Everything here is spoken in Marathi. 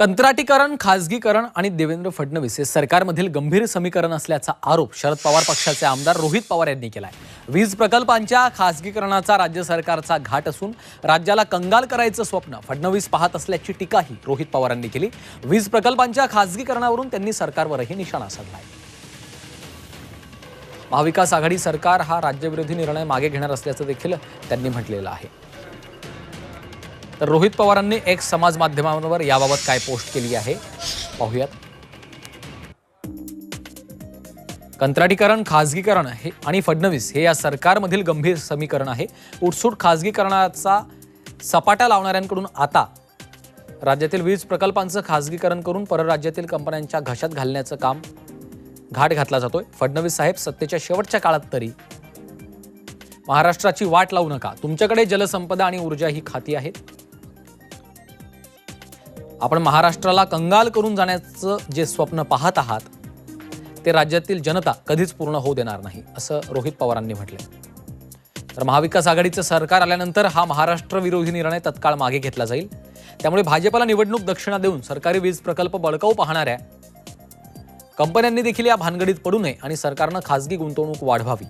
कंत्राटीकरण खाजगीकरण आणि देवेंद्र फडणवीस हे सरकारमधील गंभीर समीकरण असल्याचा आरोप शरद पवार पक्षाचे आमदार रोहित पवार यांनी केला आहे वीज प्रकल्पांच्या खासगीकरणाचा राज्य सरकारचा घाट असून राज्याला कंगाल करायचं स्वप्न फडणवीस पाहत असल्याची टीकाही रोहित पवारांनी केली. वीज प्रकल्पांच्या खासगीकरणावरून त्यांनी सरकारवरही निशाणा साधला आहे महाविकास आघाडी सरकार हा राज्यविरोधी निर्णय मागे घेणार असल्याचं देखील त्यांनी म्हटलेलं आहे. तर रोहित पवारांनी एक समाज माध्यमांवर याबाबत काय पोस्ट केली आहे? पाहूयात. कंत्राटीकरण खाजगीकरण हे आणि फडणवीस हे या सरकारमधील गंभीर समीकरण आहे. उठसूट खाजगीकरणाचा सपाटा लावणाऱ्यांकडून आता राज्यातील वीज प्रकल्पांचं खाजगीकरण करून परराज्यातील कंपन्यांच्या घशात घालण्याचं काम घाट घातला जातोय. फडणवीस साहेब सत्तेच्या शेवटच्या काळात तरी महाराष्ट्राची वाट लावू नका. तुमच्याकडे जलसंपदा आणि ऊर्जा ही खाती आहेत. आपण महाराष्ट्राला कंगाल करून जाण्याचं जे स्वप्न पाहत आहात ते राज्यातील जनता कधीच पूर्ण होऊ देणार नाही असं रोहित पवारांनी म्हटलं तर महाविकास आघाडीचं सरकार आल्यानंतर हा महाराष्ट्र विरोधी निर्णय तत्काळ मागे घेतला जाईल. त्यामुळे भाजपला निवडणूक दक्षिणा देऊन सरकारी वीज प्रकल्प बळकावू पाहणाऱ्या कंपन्यांनी देखील या भानगडीत पडू नये आणि सरकारनं खासगी गुंतवणूक वाढवावी.